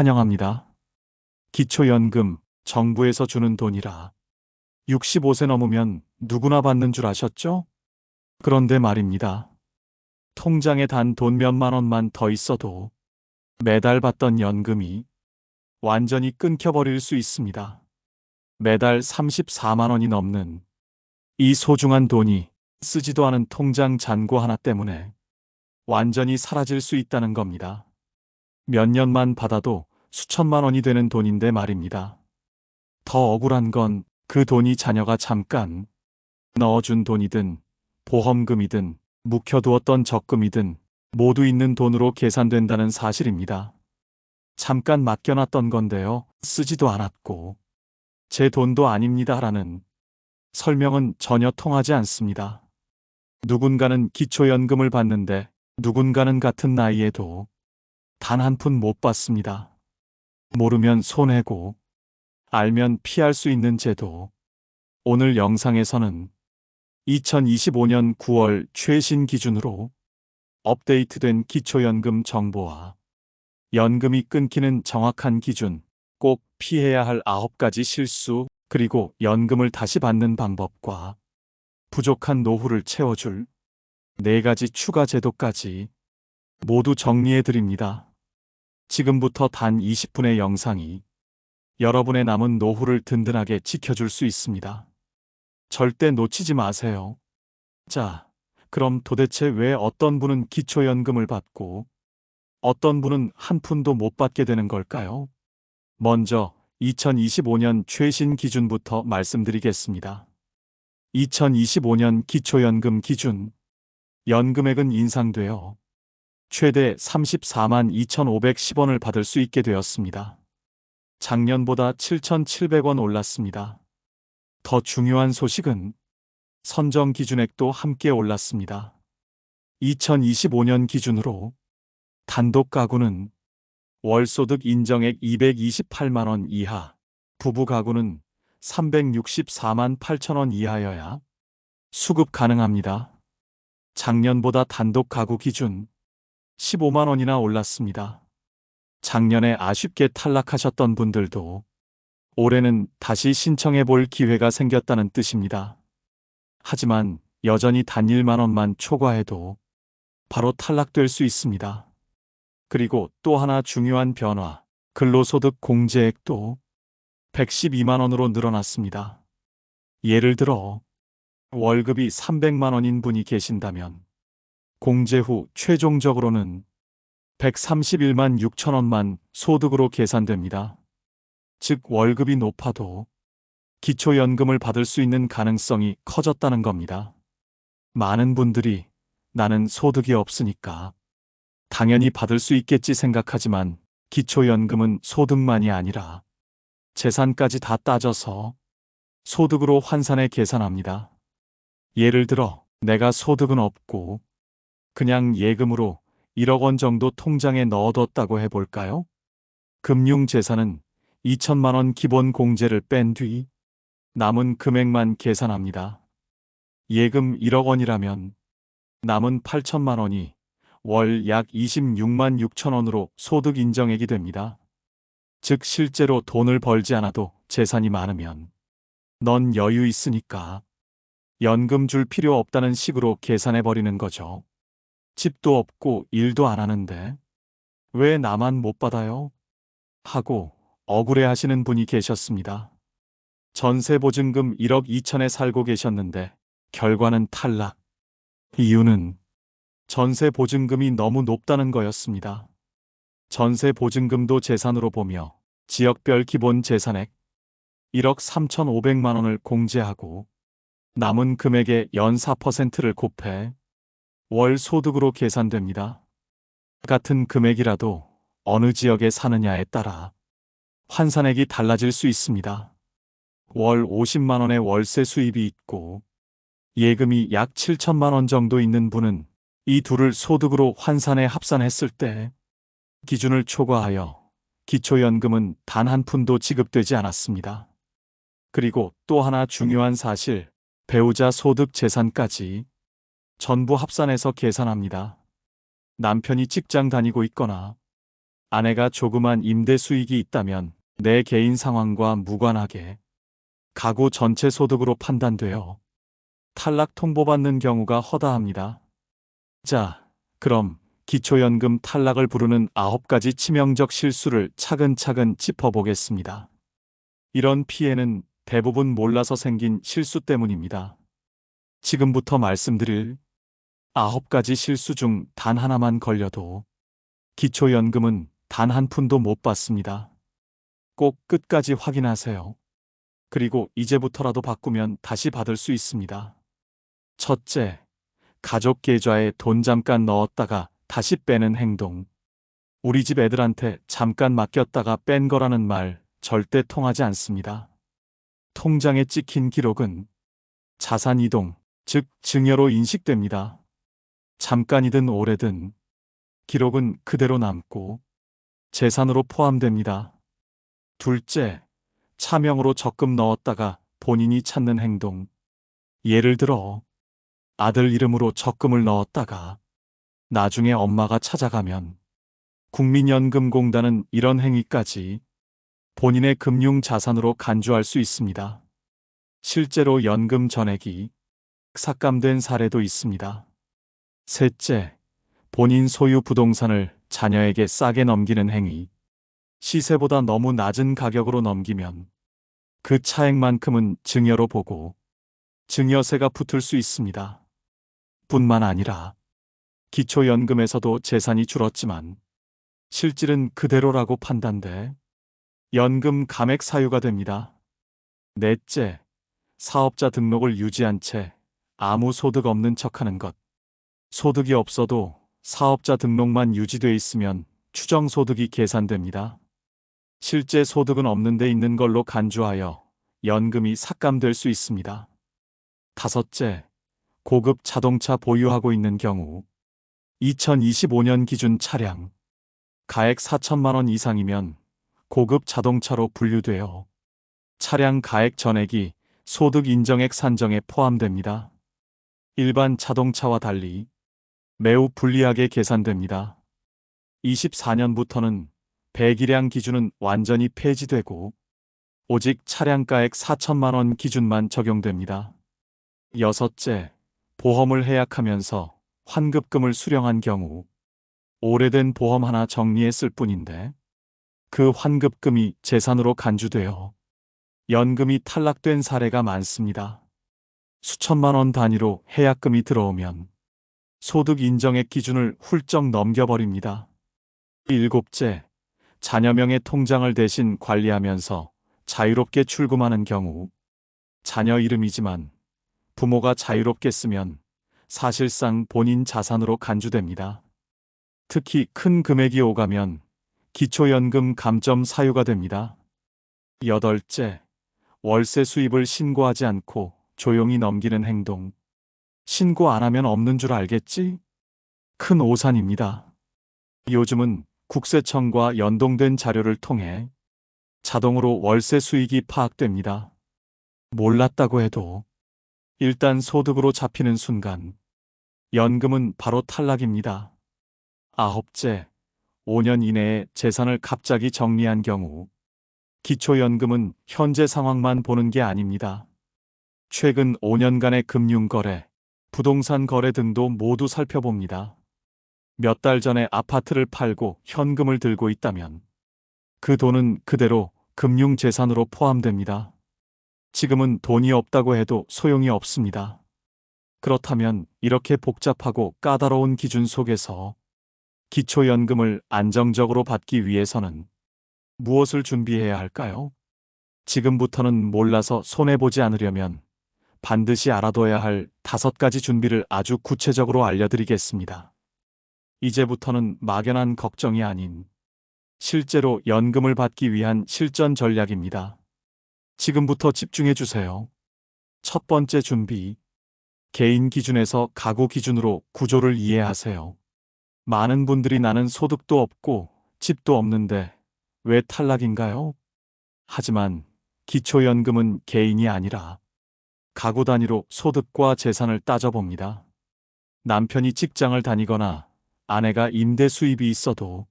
환영합니다. 기초연금, 정부에서 주는 돈이라 65세 넘으면 누구나 받는 줄 아셨죠? 그런데 말입니다. 통장에 단 돈 몇만 원만 더 있어도 매달 받던 연금이 완전히 끊겨버릴 수 있습니다. 매달 34만 원이 넘는 이 소중한 돈이 쓰지도 않은 통장 잔고 하나 때문에 완전히 사라질 수 있다는 겁니다. 몇 년만 받아도 수천만 원이 되는 돈인데 말입니다. 더 억울한 건 그 돈이 자녀가 잠깐 넣어준 돈이든 보험금이든 묵혀두었던 적금이든 모두 있는 돈으로 계산된다는 사실입니다. 잠깐 맡겨놨던 건데요. 쓰지도 않았고 제 돈도 아닙니다라는 설명은 전혀 통하지 않습니다. 누군가는 기초연금을 받는데 누군가는 같은 나이에도 단 한 푼 못 받습니다. 모르면 손해고 알면 피할 수 있는 제도. 오늘 영상에서는 2025년 9월 최신 기준으로 업데이트된 기초연금 정보와 연금이 끊기는 정확한 기준, 꼭 피해야 할 9가지 실수, 그리고 연금을 다시 받는 방법과 부족한 노후를 채워줄 4가지 추가 제도까지 모두 정리해 드립니다. 지금부터 단 20분의 영상이 여러분의 남은 노후를 든든하게 지켜줄 수 있습니다. 절대 놓치지 마세요. 자, 그럼 도대체 왜 어떤 분은 기초연금을 받고 어떤 분은 한 푼도 못 받게 되는 걸까요? 먼저 2025년 최신 기준부터 말씀드리겠습니다. 2025년 기초연금 기준 연금액은 인상되어 최대 34만 2,510원을 받을 수 있게 되었습니다. 작년보다 7,700원 올랐습니다. 더 중요한 소식은 선정 기준액도 함께 올랐습니다. 2025년 기준으로 단독 가구는 월소득 인정액 228만원 이하, 부부 가구는 364만 8천원 이하여야 수급 가능합니다. 작년보다 단독 가구 기준 15만원이나 올랐습니다. 작년에 아쉽게 탈락하셨던 분들도 올해는 다시 신청해 볼 기회가 생겼다는 뜻입니다. 하지만 여전히 단 1만 원만 초과해도 바로 탈락될 수 있습니다. 그리고 또 하나 중요한 변화, 근로소득 공제액도 112만 원으로 늘어났습니다. 예를 들어 월급이 300만 원인 분이 계신다면 공제 후 최종적으로는 131만 6천 원만 소득으로 계산됩니다. 즉 월급이 높아도 기초연금을 받을 수 있는 가능성이 커졌다는 겁니다. 많은 분들이 나는 소득이 없으니까 당연히 받을 수 있겠지 생각하지만 기초연금은 소득만이 아니라 재산까지 다 따져서 소득으로 환산해 계산합니다. 예를 들어 내가 소득은 없고 그냥 예금으로 1억 원 정도 통장에 넣어뒀다고 해볼까요? 금융재산은 2천만 원 기본 공제를 뺀 뒤 남은 금액만 계산합니다. 예금 1억 원이라면 남은 8천만 원이 월 약 26만 6천 원으로 소득 인정액이 됩니다. 즉 실제로 돈을 벌지 않아도 재산이 많으면 넌 여유 있으니까 연금 줄 필요 없다는 식으로 계산해 버리는 거죠. 집도 없고 일도 안 하는데 왜 나만 못 받아요? 하고 억울해 하시는 분이 계셨습니다. 전세보증금 1억 2천에 살고 계셨는데 결과는 탈락. 이유는 전세보증금이 너무 높다는 거였습니다. 전세보증금도 재산으로 보며 지역별 기본 재산액 1억 3,500만 원을 공제하고 남은 금액의 연 4%를 곱해 월 소득으로 계산됩니다. 같은 금액이라도 어느 지역에 사느냐에 따라 환산액이 달라질 수 있습니다. 월 50만 원의 월세 수입이 있고 예금이 약 7천만 원 정도 있는 분은 이 둘을 소득으로 환산해 합산했을 때 기준을 초과하여 기초연금은 단 한 푼도 지급되지 않았습니다. 그리고 또 하나 중요한 사실, 배우자 소득 재산까지 전부 합산해서 계산합니다. 남편이 직장 다니고 있거나 아내가 조그만 임대 수익이 있다면 내 개인 상황과 무관하게 가구 전체 소득으로 판단되어 탈락 통보받는 경우가 허다합니다. 자, 그럼 기초연금 탈락을 부르는 아홉 가지 치명적 실수를 차근차근 짚어보겠습니다. 이런 피해는 대부분 몰라서 생긴 실수 때문입니다. 지금부터 말씀드릴 아홉 가지 실수 중 단 하나만 걸려도 기초연금은 단 한 푼도 못 받습니다. 꼭 끝까지 확인하세요. 그리고 이제부터라도 바꾸면 다시 받을 수 있습니다. 첫째, 가족 계좌에 돈 잠깐 넣었다가 다시 빼는 행동. 우리 집 애들한테 잠깐 맡겼다가 뺀 거라는 말 절대 통하지 않습니다. 통장에 찍힌 기록은 자산 이동, 즉 증여로 인식됩니다. 잠깐이든 오래든 기록은 그대로 남고 재산으로 포함됩니다. 둘째, 차명으로 적금 넣었다가 본인이 찾는 행동. 예를 들어 아들 이름으로 적금을 넣었다가 나중에 엄마가 찾아가면 국민연금공단은 이런 행위까지 본인의 금융 자산으로 간주할 수 있습니다. 실제로 연금 전액이 삭감된 사례도 있습니다. 셋째, 본인 소유 부동산을 자녀에게 싸게 넘기는 행위. 시세보다 너무 낮은 가격으로 넘기면 그 차액만큼은 증여로 보고 증여세가 붙을 수 있습니다. 뿐만 아니라 기초연금에서도 재산이 줄었지만 실질은 그대로라고 판단돼 연금 감액 사유가 됩니다. 넷째, 사업자 등록을 유지한 채 아무 소득 없는 척하는 것. 소득이 없어도 사업자 등록만 유지돼 있으면 추정 소득이 계산됩니다. 실제 소득은 없는 데 있는 걸로 간주하여 연금이 삭감될 수 있습니다. 다섯째, 고급 자동차 보유하고 있는 경우 2025년 기준 차량 가액 4천만 원 이상이면 고급 자동차로 분류되어 차량 가액 전액이 소득 인정액 산정에 포함됩니다. 일반 자동차와 달리 매우 불리하게 계산됩니다. 24년부터는 배기량 기준은 완전히 폐지되고 오직 차량가액 4천만 원 기준만 적용됩니다. 여섯째, 보험을 해약하면서 환급금을 수령한 경우 오래된 보험 하나 정리했을 뿐인데 그 환급금이 재산으로 간주되어 연금이 탈락된 사례가 많습니다. 수천만 원 단위로 해약금이 들어오면 소득 인정액 기준을 훌쩍 넘겨버립니다. 일곱째, 자녀명의 통장을 대신 관리하면서 자유롭게 출금하는 경우 자녀 이름이지만 부모가 자유롭게 쓰면 사실상 본인 자산으로 간주됩니다. 특히 큰 금액이 오가면 기초연금 감점 사유가 됩니다. 여덟째, 월세 수입을 신고하지 않고 조용히 넘기는 행동. 신고 안 하면 없는 줄 알겠지? 큰 오산입니다. 요즘은 국세청과 연동된 자료를 통해 자동으로 월세 수익이 파악됩니다. 몰랐다고 해도 일단 소득으로 잡히는 순간 연금은 바로 탈락입니다. 아홉째, 5년 이내에 재산을 갑자기 정리한 경우 기초연금은 현재 상황만 보는 게 아닙니다. 최근 5년간의 금융거래, 부동산 거래 등도 모두 살펴봅니다. 몇 달 전에 아파트를 팔고 현금을 들고 있다면 그 돈은 그대로 금융재산으로 포함됩니다. 지금은 돈이 없다고 해도 소용이 없습니다. 그렇다면 이렇게 복잡하고 까다로운 기준 속에서 기초연금을 안정적으로 받기 위해서는 무엇을 준비해야 할까요? 지금부터는 몰라서 손해보지 않으려면 반드시 알아둬야 할 다섯 가지 준비를 아주 구체적으로 알려드리겠습니다. 이제부터는 막연한 걱정이 아닌 실제로 연금을 받기 위한 실전 전략입니다. 지금부터 집중해 주세요. 첫 번째 준비. 개인 기준에서 가구 기준으로 구조를 이해하세요. 많은 분들이 나는 소득도 없고 집도 없는데 왜 탈락인가요? 하지만 기초연금은 개인이 아니라 가구 단위로 소득과 재산을 따져봅니다. 남편이 직장을 다니거나 아내가 임대 수입이 있어도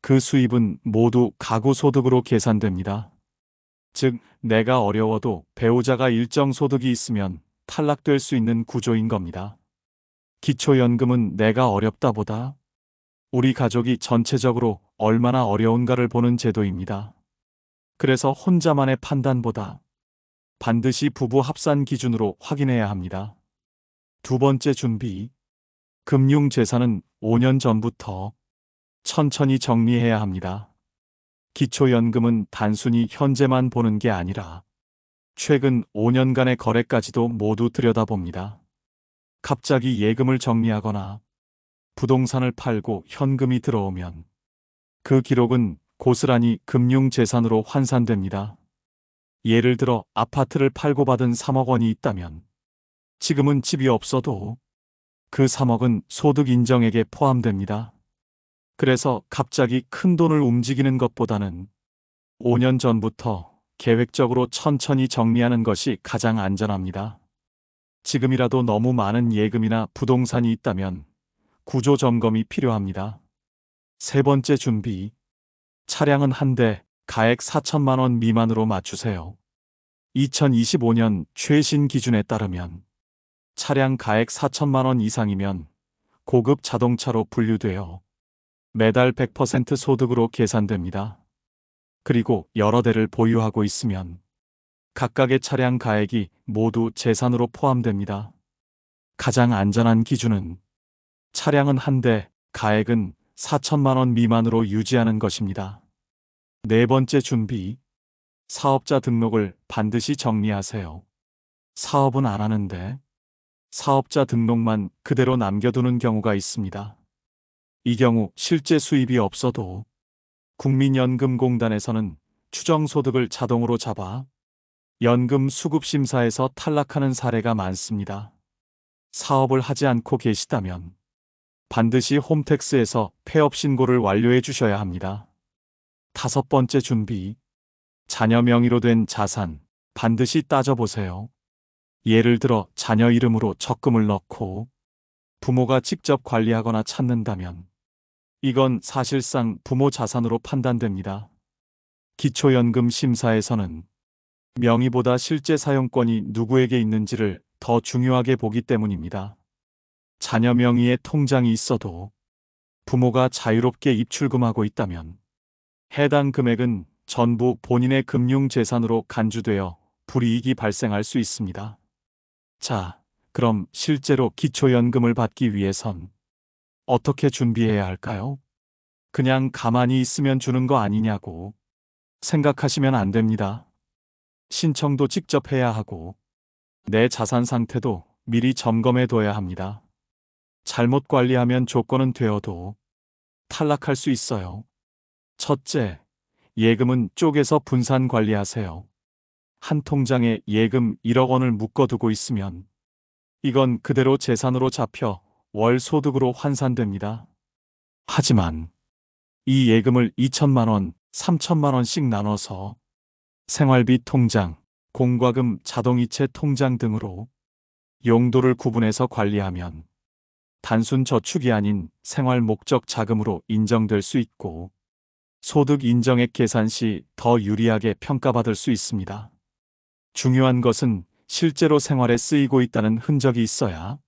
그 수입은 모두 가구 소득으로 계산됩니다. 즉, 내가 어려워도 배우자가 일정 소득이 있으면 탈락될 수 있는 구조인 겁니다. 기초연금은 내가 어렵다 보다 우리 가족이 전체적으로 얼마나 어려운가를 보는 제도입니다. 그래서 혼자만의 판단보다 반드시 부부 합산 기준으로 확인해야 합니다. 두 번째 준비. 금융 재산은 5년 전부터 천천히 정리해야 합니다. 기초연금은 단순히 현재만 보는 게 아니라 최근 5년간의 거래까지도 모두 들여다봅니다. 갑자기 예금을 정리하거나 부동산을 팔고 현금이 들어오면 그 기록은 고스란히 금융재산으로 환산됩니다. 예를 들어 아파트를 팔고 받은 3억 원이 있다면 지금은 집이 없어도 그 3억은 소득 인정액에 포함됩니다. 그래서 갑자기 큰 돈을 움직이는 것보다는 5년 전부터 계획적으로 천천히 정리하는 것이 가장 안전합니다. 지금이라도 너무 많은 예금이나 부동산이 있다면 구조 점검이 필요합니다. 세 번째 준비. 차량은 한 대 가액 4천만 원 미만으로 맞추세요. 2025년 최신 기준에 따르면 차량 가액 4천만 원 이상이면 고급 자동차로 분류되어 매달 100% 소득으로 계산됩니다. 그리고 여러 대를 보유하고 있으면 각각의 차량 가액이 모두 재산으로 포함됩니다. 가장 안전한 기준은 차량은 한 대, 가액은 4천만 원 미만으로 유지하는 것입니다. 네 번째 준비. 사업자 등록을 반드시 정리하세요. 사업은 안 하는데 사업자 등록만 그대로 남겨두는 경우가 있습니다. 이 경우 실제 수입이 없어도 국민연금공단에서는 추정소득을 자동으로 잡아 연금 수급심사에서 탈락하는 사례가 많습니다. 사업을 하지 않고 계시다면 반드시 홈택스에서 폐업 신고를 완료해 주셔야 합니다. 다섯 번째 준비. 자녀 명의로 된 자산 반드시 따져보세요. 예를 들어 자녀 이름으로 적금을 넣고 부모가 직접 관리하거나 찾는다면 이건 사실상 부모 자산으로 판단됩니다. 기초연금 심사에서는 명의보다 실제 사용권이 누구에게 있는지를 더 중요하게 보기 때문입니다. 자녀 명의의 통장이 있어도 부모가 자유롭게 입출금하고 있다면 해당 금액은 전부 본인의 금융재산으로 간주되어 불이익이 발생할 수 있습니다. 자, 그럼 실제로 기초연금을 받기 위해선 어떻게 준비해야 할까요? 그냥 가만히 있으면 주는 거 아니냐고 생각하시면 안 됩니다. 신청도 직접 해야 하고 내 자산 상태도 미리 점검해 둬야 합니다. 잘못 관리하면 조건은 되어도 탈락할 수 있어요. 첫째, 예금은 쪼개서 분산 관리하세요. 한 통장에 예금 1억 원을 묶어두고 있으면 이건 그대로 재산으로 잡혀 월 소득으로 환산됩니다. 하지만 이 예금을 2천만 원, 3천만 원씩 나눠서 생활비 통장, 공과금 자동이체 통장 등으로 용도를 구분해서 관리하면 단순 저축이 아닌 생활 목적 자금으로 인정될 수 있고 소득 인정액 계산 시 더 유리하게 평가받을 수 있습니다. 중요한 것은 실제로 생활에 쓰이고 있다는 흔적이 있어야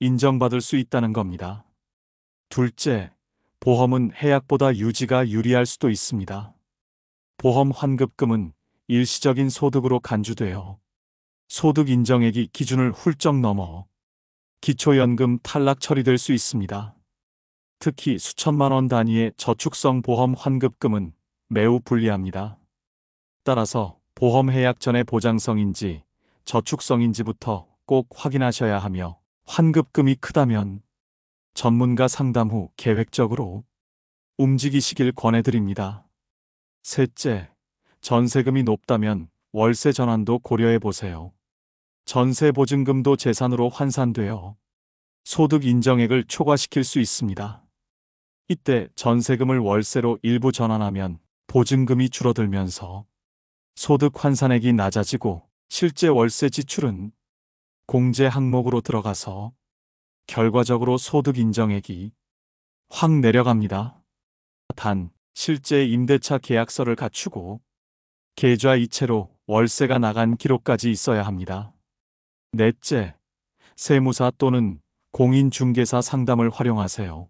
인정받을 수 있다는 겁니다. 둘째, 보험은 해약보다 유지가 유리할 수도 있습니다. 보험 환급금은 일시적인 소득으로 간주되어 소득 인정액이 기준을 훌쩍 넘어 기초연금 탈락 처리될 수 있습니다. 특히 수천만 원 단위의 저축성 보험 환급금은 매우 불리합니다. 따라서 보험 해약 전의 보장성인지 저축성인지부터 꼭 확인하셔야 하며 환급금이 크다면 전문가 상담 후 계획적으로 움직이시길 권해드립니다. 셋째, 전세금이 높다면 월세 전환도 고려해 보세요. 전세 보증금도 재산으로 환산되어 소득 인정액을 초과시킬 수 있습니다. 이때 전세금을 월세로 일부 전환하면 보증금이 줄어들면서 소득 환산액이 낮아지고 실제 월세 지출은 공제 항목으로 들어가서 결과적으로 소득 인정액이 확 내려갑니다. 단, 실제 임대차 계약서를 갖추고 계좌 이체로 월세가 나간 기록까지 있어야 합니다. 넷째, 세무사 또는 공인중개사 상담을 활용하세요.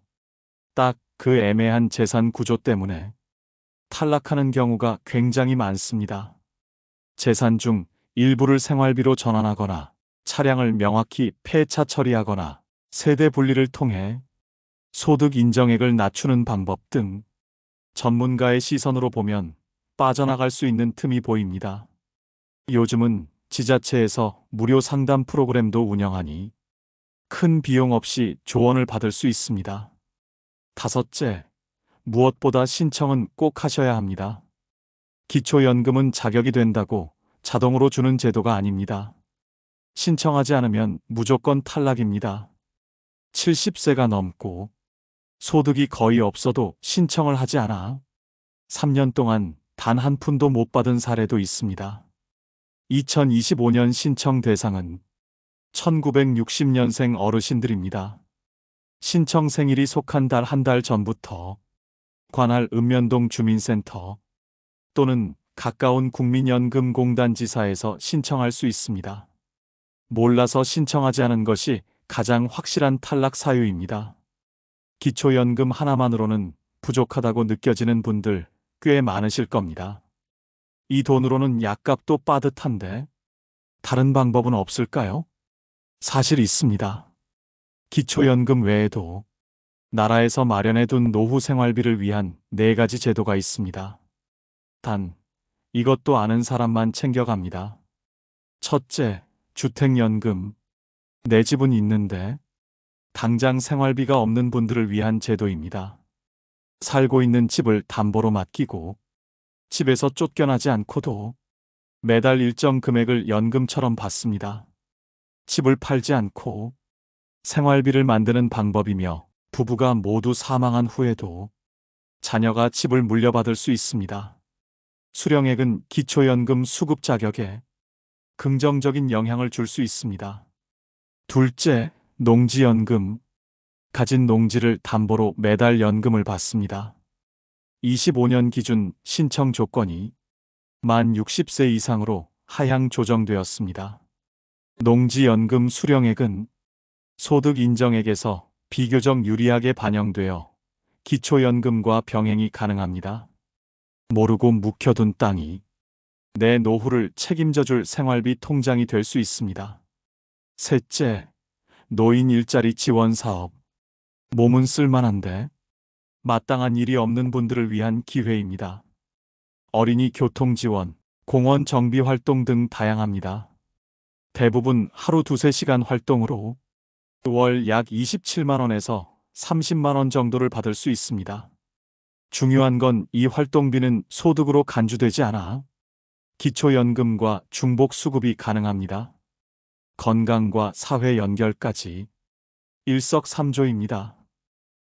딱 그 애매한 재산 구조 때문에 탈락하는 경우가 굉장히 많습니다. 재산 중 일부를 생활비로 전환하거나 차량을 명확히 폐차 처리하거나 세대 분리를 통해 소득 인정액을 낮추는 방법 등 전문가의 시선으로 보면 빠져나갈 수 있는 틈이 보입니다. 요즘은 지자체에서 무료 상담 프로그램도 운영하니 큰 비용 없이 조언을 받을 수 있습니다. 다섯째, 무엇보다 신청은 꼭 하셔야 합니다. 기초연금은 자격이 된다고 자동으로 주는 제도가 아닙니다. 신청하지 않으면 무조건 탈락입니다. 70세가 넘고 소득이 거의 없어도 신청을 하지 않아 3년 동안 단 한 푼도 못 받은 사례도 있습니다. 2025년 신청 대상은 1960년생 어르신들입니다. 신청 생일이 속한 달한달 전부터 관할 읍면동 주민센터 또는 가까운 국민연금공단 지사에서 신청할 수 있습니다. 몰라서 신청하지 않은 것이 가장 확실한 탈락 사유입니다. 기초연금 하나만으로는 부족하다고 느껴지는 분들 꽤 많으실 겁니다. 이 돈으로는 약값도 빠듯한데 다른 방법은 없을까요? 사실 있습니다. 기초연금 외에도 나라에서 마련해둔 노후 생활비를 위한 네 가지 제도가 있습니다. 단, 이것도 아는 사람만 챙겨갑니다. 첫째, 주택연금. 내 집은 있는데 당장 생활비가 없는 분들을 위한 제도입니다. 살고 있는 집을 담보로 맡기고 집에서 쫓겨나지 않고도 매달 일정 금액을 연금처럼 받습니다. 집을 팔지 않고 생활비를 만드는 방법이며 부부가 모두 사망한 후에도 자녀가 집을 물려받을 수 있습니다. 수령액은 기초연금 수급 자격에 긍정적인 영향을 줄 수 있습니다. 둘째, 농지연금. 가진 농지를 담보로 매달 연금을 받습니다. 25년 기준 신청 조건이 만 60세 이상으로 하향 조정되었습니다. 농지연금 수령액은 소득 인정액에서 비교적 유리하게 반영되어 기초연금과 병행이 가능합니다. 모르고 묵혀둔 땅이 내 노후를 책임져 줄 생활비 통장이 될 수 있습니다. 셋째, 노인 일자리 지원 사업. 몸은 쓸만한데 마땅한 일이 없는 분들을 위한 기회입니다. 어린이 교통 지원, 공원 정비 활동 등 다양합니다. 대부분 하루 두세 시간 활동으로 월 약 27만원에서 30만원 정도를 받을 수 있습니다. 중요한 건 이 활동비는 소득으로 간주되지 않아 기초연금과 중복 수급이 가능합니다. 건강과 사회 연결까지 일석삼조입니다.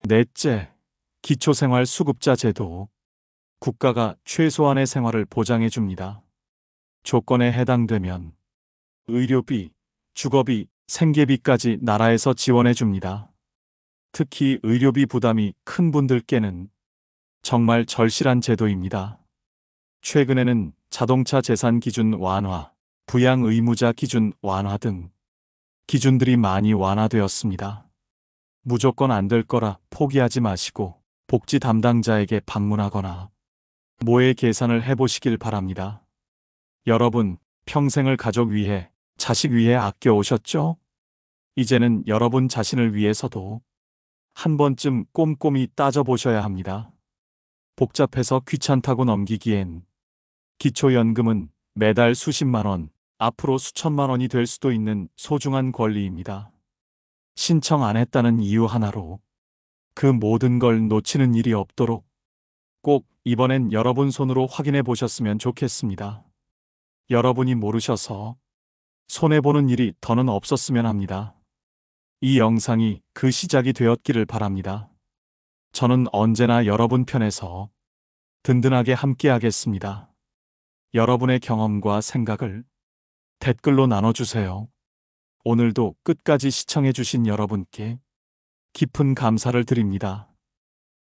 넷째, 기초생활 수급자 제도. 국가가 최소한의 생활을 보장해 줍니다. 조건에 해당되면 의료비, 주거비, 생계비까지 나라에서 지원해 줍니다. 특히 의료비 부담이 큰 분들께는 정말 절실한 제도입니다. 최근에는 자동차 재산 기준 완화, 부양 의무자 기준 완화 등 기준들이 많이 완화되었습니다. 무조건 안 될 거라 포기하지 마시고 복지 담당자에게 방문하거나 모의 계산을 해보시길 바랍니다. 여러분, 평생을 가족 위해, 자식 위해 아껴 오셨죠? 이제는 여러분 자신을 위해서도 한 번쯤 꼼꼼히 따져보셔야 합니다. 복잡해서 귀찮다고 넘기기엔 기초연금은 매달 수십만 원, 앞으로 수천만 원이 될 수도 있는 소중한 권리입니다. 신청 안 했다는 이유 하나로 그 모든 걸 놓치는 일이 없도록 꼭 이번엔 여러분 손으로 확인해 보셨으면 좋겠습니다. 여러분이 모르셔서 손해보는 일이 더는 없었으면 합니다. 이 영상이 그 시작이 되었기를 바랍니다. 저는 언제나 여러분 편에서 든든하게 함께 하겠습니다. 여러분의 경험과 생각을 댓글로 나눠주세요. 오늘도 끝까지 시청해주신 여러분께 깊은 감사를 드립니다.